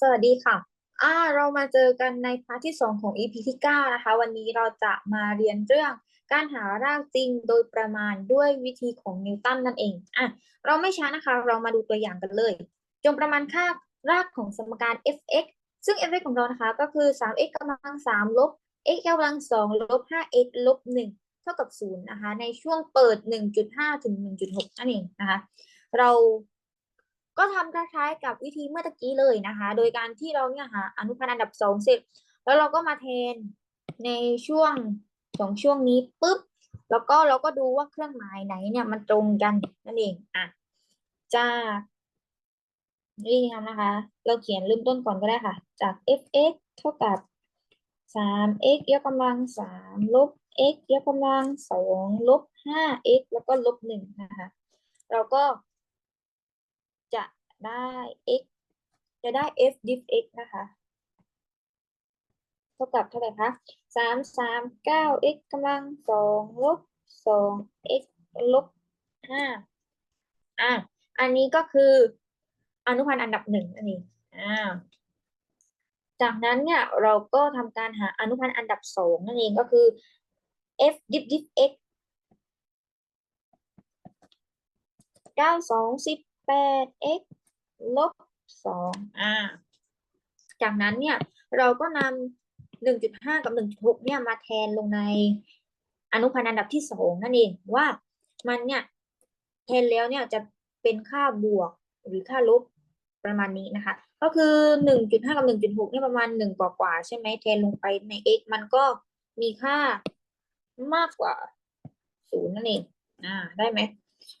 สวัสดีค่ะ อ่า เรามาเจอกันในพาร์ทที่สองของ EP ที่เก้านะคะ วันนี้เราจะมาเรียนเรื่องการหารากจริงโดยประมาณด้วยวิธีของนิวตันนั่นเอง อะ เราไม่ช้านะคะ เรามาดูตัวอย่างกันเลย จงประมาณค่ารากของสมการ f(x) ซึ่ง f(x) ของเรานะคะ ก็คือ 3x กำลัง 3 ลบ x กำลัง 2 ลบ 5x ลบ 1 เท่ากับ 0 นะคะ ในช่วงเปิด 1.5 ถึง 1.6 นั่นเองนะคะ เรา ก็ทำคล้ายๆกับวิธีเมื่อตะกี้เลยนะคะ โดยการที่เราเนี่ยหาอนุพันธ์อันดับสองเสร็จ แล้วเราก็มาแทนในช่วงสองช่วงนี้ปุ๊บ แล้วก็เราก็ดูว่าเครื่องหมายไหนเนี่ยมันตรงกันนั่นเองอะจากนี่ทำนะคะ เราเขียนเริ่มต้นก่อนก็ได้ค่ะ จาก f(x) เท่ากับ 3x ยกกำลัง 3 ลบ x ยกกำลัง 2 ลบ 5x แล้วก็ลบ 1 นะคะ เราก็ ได้ x จะได้ f diff x นะคะ เท่ากับเท่าไหร่คะสามสามเก้า x กำลังสองลบสอง x ลบห้าอะอันนี้ก็คืออนุพันธ์อันดับหนึ่งอันนี้อ่าจากนั้นเนี่ยเราก็ทำการหาอนุพันธ์อันดับสองนั่นเองก็คือ f diff diff x เก้าสองสิบแปด x ลบสองอ่า จากนั้นเนี่ยเราก็นำหนึ่งจุดห้ากับหนึ่งจุดหกเนี่ยมาแทนลงในอนุพันธ์อันดับที่สองนั่นเองว่ามันเนี่ยแทนแล้วเนี่ยจะเป็นค่าบวกหรือค่าลบประมาณนี้นะคะ ก็คือหนึ่งจุดห้ากับหนึ่งจุดหกเนี่ยประมาณหนึ่งกว่าใช่ไหมแทนลงไปใน x มันก็มีค่ามากกว่าศูนย์นั่นเองอ่าได้ไหม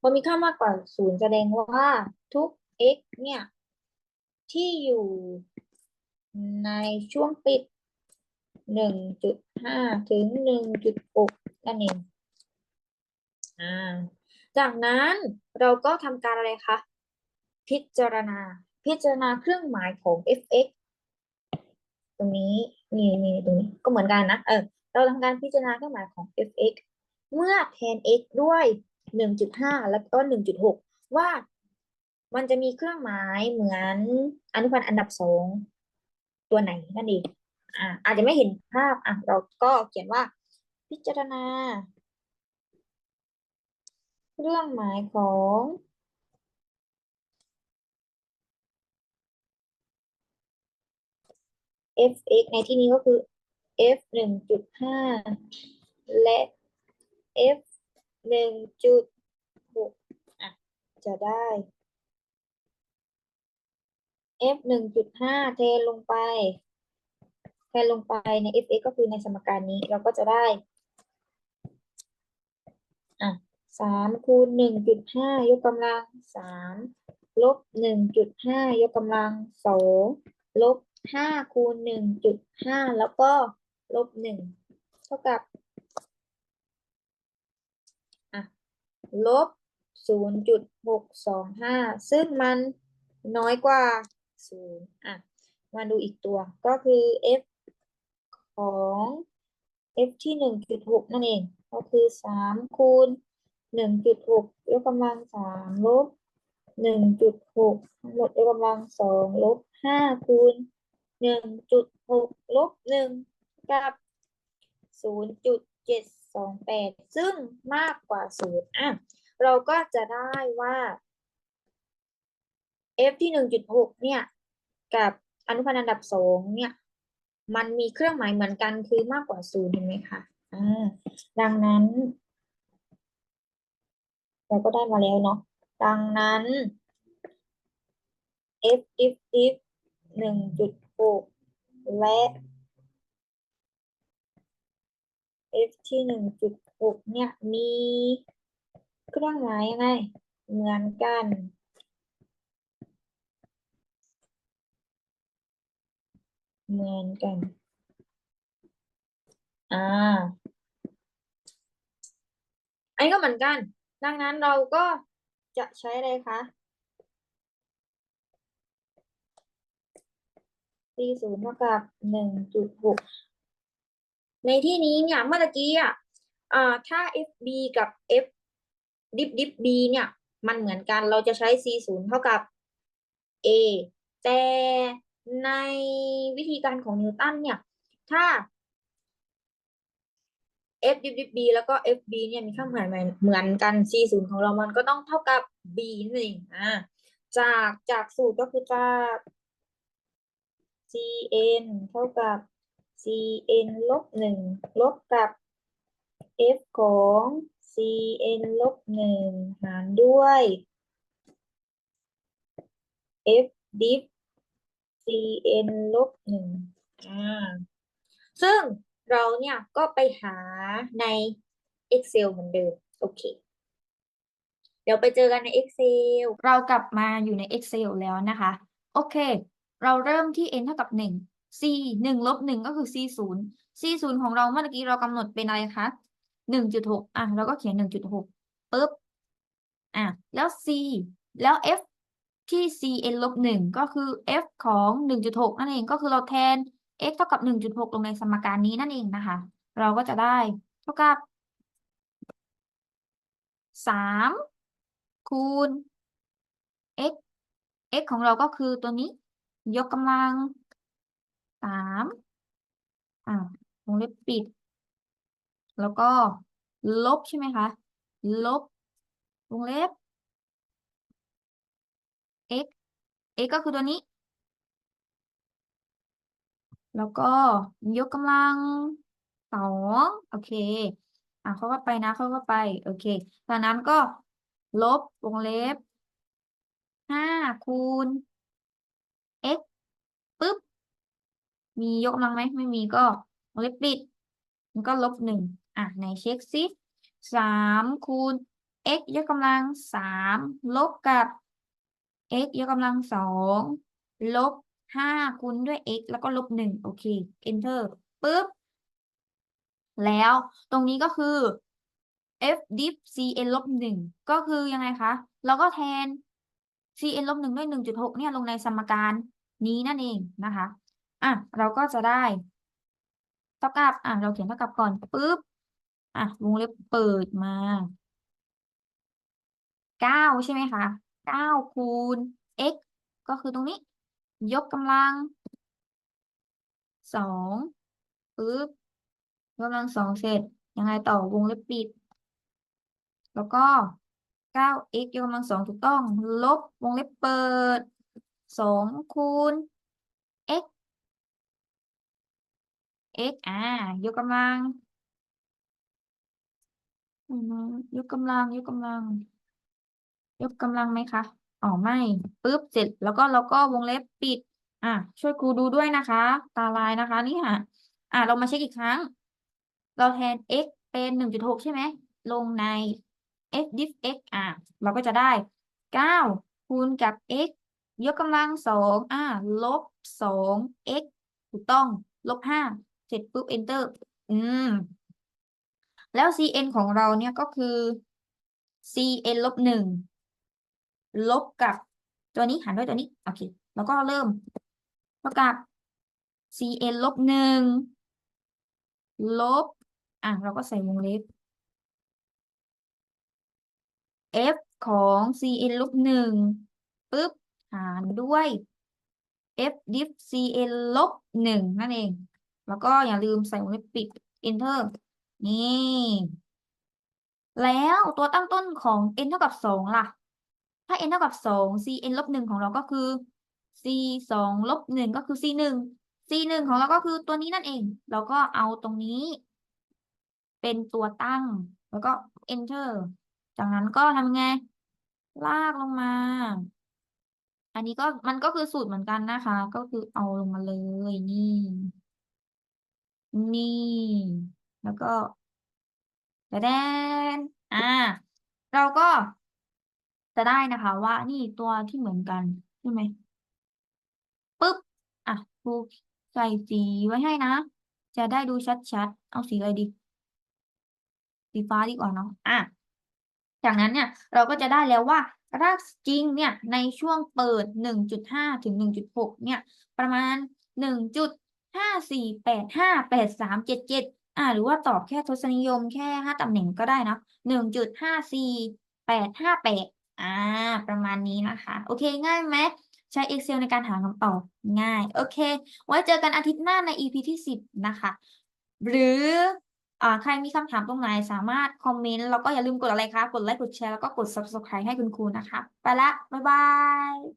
พอมีค่ามากกว่าศูนย์แสดงว่าทุก x เนี่ย ที่อยู่ในช่วงปิดหนึ่งจุดห้าถึงหนึ่งจุดหกนั่นเองอ่าจากนั้นเราก็ทำการอะไรคะ พิจารณา พิจารณาเครื่องหมายของ f(x) ตรงนี้นี่นี่ตรงนี้ก็เหมือนกันนะ เออ เราทำการพิจารณาเครื่องหมายของ f(x) เมื่อแทน x ด้วยหนึ่งจุดห้าแล้วก็หนึ่งจุดหกว่า มันจะมีเครื่องหมายเหมือนอนุพันธ์อันดับสองตัวไหนนั่นเองอ่าอาจจะไม่เห็นภาพอะเราก็เขียนว่าพิจารณา เครื่องหมายของ f(x) ในที่นี้ก็คือ f หนึ่งจุดห้าและ f หนึ่งจุดหกอะจะได้ f หนึ่งจุดห้าเทลงไปเทนลงไปใน f(x) ก็คือในสมการนี้เราก็จะได้อะสามคูณหนึ่งจุดห้ายกกำลังสามลบหนึ่งจุดห้ายกกำลังสองลบห้าคูณหนึ่งจุดห้าแล้วก็ลบหนึ่งเท่ากับอะลบศูนย์จุดหกสองห้าซึ่งมันน้อยกว่า ศูนย์อะ มาดูอีกตัวก็คือ f ของ f ที่หนึ่งจุดหกนั่นเอง ก็คือสามคูณหนึ่งจุดหกยกกำลังสามลบหนึ่งจุดหกทั้งหมดยกกำลังสองลบห้าคูณหนึ่งจุดหกลบหนึ่งกับศูนย์จุดเจ็ดสองแปดซึ่งมากกว่าศูนย์อะเราก็จะได้ว่า f ที่หนึ่งจุดหกเนี่ย กับอนุพันธ์อันดับสองเนี่ย มันมีเครื่องหมายเหมือนกันคือมากกว่าศูนย์เห็นไหมคะอ่าดังนั้น เราก็ได้มาแล้วเนาะดังนั้น f if if หนึ่งจุดหกและ f ที่หนึ่งจุดหกเนี่ยมีเครื่องหมายยังไงเหมือนกัน เหมือนกัน อ่า อันนี้ก็เหมือนกัน ดังนั้นเราก็จะใช้อะไรคะ c ศูนย์เท่ากับหนึ่งจุดหก ในที่นี้เนี่ยเมื่อกี้อะอ่าถ้า fb กับ f dip dip b เนี่ย มันเหมือนกัน เราจะใช้ c ศูนย์เท่ากับ a แต่ ในวิธีการของนิวตันเนี่ย ถ้า f d b b แล้วก็ f b เนี่ยมีค่าเหมือนเหมือนกัน c ศูนย์ของเรามันก็ต้องเท่ากับ b นั่นเองอ่าจากจากสูตรก็คือจาก cn เท่ากับ cn ลบหนึ่งลบกับ f ของ cn ลบหนึ่งหารด้วย f div cn ลบหนึ่งอ่าซึ่งเราเนี่ยก็ไปหาใน Excel เหมือนเดิม โอเค เดี๋ยวไปเจอกันใน Excel เรากลับมาอยู่ใน Excel แล้วนะคะ โอเค เราเริ่มที่ n เท่ากับ 1 c 1ลบ1ก็คือ c 0 c 0ของเราเมื่อกี้เรากำหนดเป็นอะไรคะ 1.6 อะ เราก็เขียน 1.6ปุ๊บ อะ แล้ว c แล้ว f ที่ cn ลบ1ก็คือ f ของ1.6นั่นเองก็คือเราแทน x เท่ากับ1.6ลงในสมการนี้นั่นเองนะคะ เราก็จะได้เท่ากับ3คูณ x x ของเราก็คือตัวนี้ ยกกำลัง3อ่าวงเล็บปิด แล้วก็ลบใช่ไหมคะ ลบวงเล็บ x x ก็คือตัวนี้ แล้วก็ยกกำลังสองโอเค อะเขาก็ไปนะเขาก็ไป โอเคจากนั้นก็ลบวงเล็บห้าคูณ x ปึ๊บ มียกกำลังไหมไม่มีก็วงเล็บปิด มันก็ลบหนึ่งอะไหนเช็คซิสามคูณ x ยกกำลังสามลบกับ x ยกกำลังสองลบห้าคูณด้วย x แล้วก็ลบหนึ่งโอเค enter ปึ๊บ แล้วตรงนี้ก็คือ f div cn ลบหนึ่งก็คือยังไงคะเราก็แทน cn ลบหนึ่งด้วยหนึ่งจุดหกเนี่ยลงในสมการนี้นั่นเองนะคะอะเราก็จะได้ เท่ากับอะเราเขียนเท่ากับก่อนปึ๊บอะวงเล็บเปิดมาเก้าใช่ไหมคะ เก้าคูณ x ก็คือตรงนี้ ยกกำลังสองปึ๊บยกกำลังสองเสร็จ ยังไงต่อวงเล็บปิด แล้วก็ 9x ยกกำลังสองถูกต้อง ลบวงเล็บเปิดสองคูณ x x อ่ายกกำลัง ยกกำลัง ยกกำลัง ยกกำลังไหมคะอ๋อไม่ปึ๊บเสร็จแล้วก็เราก็วงเล็บปิด อะ ช่วยครูดูด้วยนะคะ ตาลายนะคะนี่ค่ะอะเรามาเช็คอีกครั้ง เราแทน x เป็นหนึ่งจุดหกใช่ไหมลงใน f div x อะเราก็จะได้เก้าคูณกับ x ยกกำลังสองอะลบสอง x ถูกต้องลบห้าเสร็จปุ๊บ enter อืม แล้ว cn ของเราเนี่ยก็คือ cn ลบหนึ่ง ลบกับตัวนี้หารด้วยตัวนี้โอเคแล้วก็เริ่มเท่ากับ cn ลบหนึ่งลบอะเราก็ใส่วงเล็บ f ของ cn ลบหนึ่งปึ๊บ หารด้วย f div cn ลบหนึ่งนั่นเอง แล้วก็อย่าลืมใส่วงเล็บปิด enter นี่ แล้วตัวตั้งต้นของ n เท่ากับสองล่ะ ถ้า n เท่ากับสอง cn ลบหนึ่งของเราก็คือ c สองลบหนึ่งก็คือ c หนึ่ง c หนึ่งของเราก็คือตัวนี้นั่นเอง เราก็เอาตรงนี้ เป็นตัวตั้ง แล้วก็ enter จากนั้นก็ทำไง ลากลงมา อันนี้ก็มันก็คือสูตรเหมือนกันนะคะ ก็คือเอาลงมาเลยนี่ นี่ แล้วก็แดนอ่า เราก็ จะได้นะคะว่านี่ตัวที่เหมือนกันใช่ไหมปึ๊บอะครูใส่สีไว้ให้นะ จะได้ดูชัดๆ เอาสีอะไรดี สีฟ้าดีกว่าเนาะอะจากนั้นเนี่ยเราก็จะได้แล้วว่ารากจริงเนี่ยในช่วงเปิด 1.5 ถึง 1.6 เนี่ย ประมาณ 1.54858377 อ่า หรือว่าตอบแค่ทศนิยมแค่ 5ตำแหน่งก็ได้นะ 1.54858 อ่า ประมาณนี้นะคะ โอเค ง่ายไหมใช้ Excel ในการหาคำตอบง่าย โอเค ไว้เจอกันอาทิตย์หน้าใน EP ที่ 10 นะคะ หรืออ่าใครมีคำถามตรงไหนสามารถคอมเมนต์ แล้วก็อย่าลืมกดอะไรคะ กดไลค์ กดแชร์ แล้วก็กด Subscribe ให้คุณครูนะคะ ไปละ บ๊ายบาย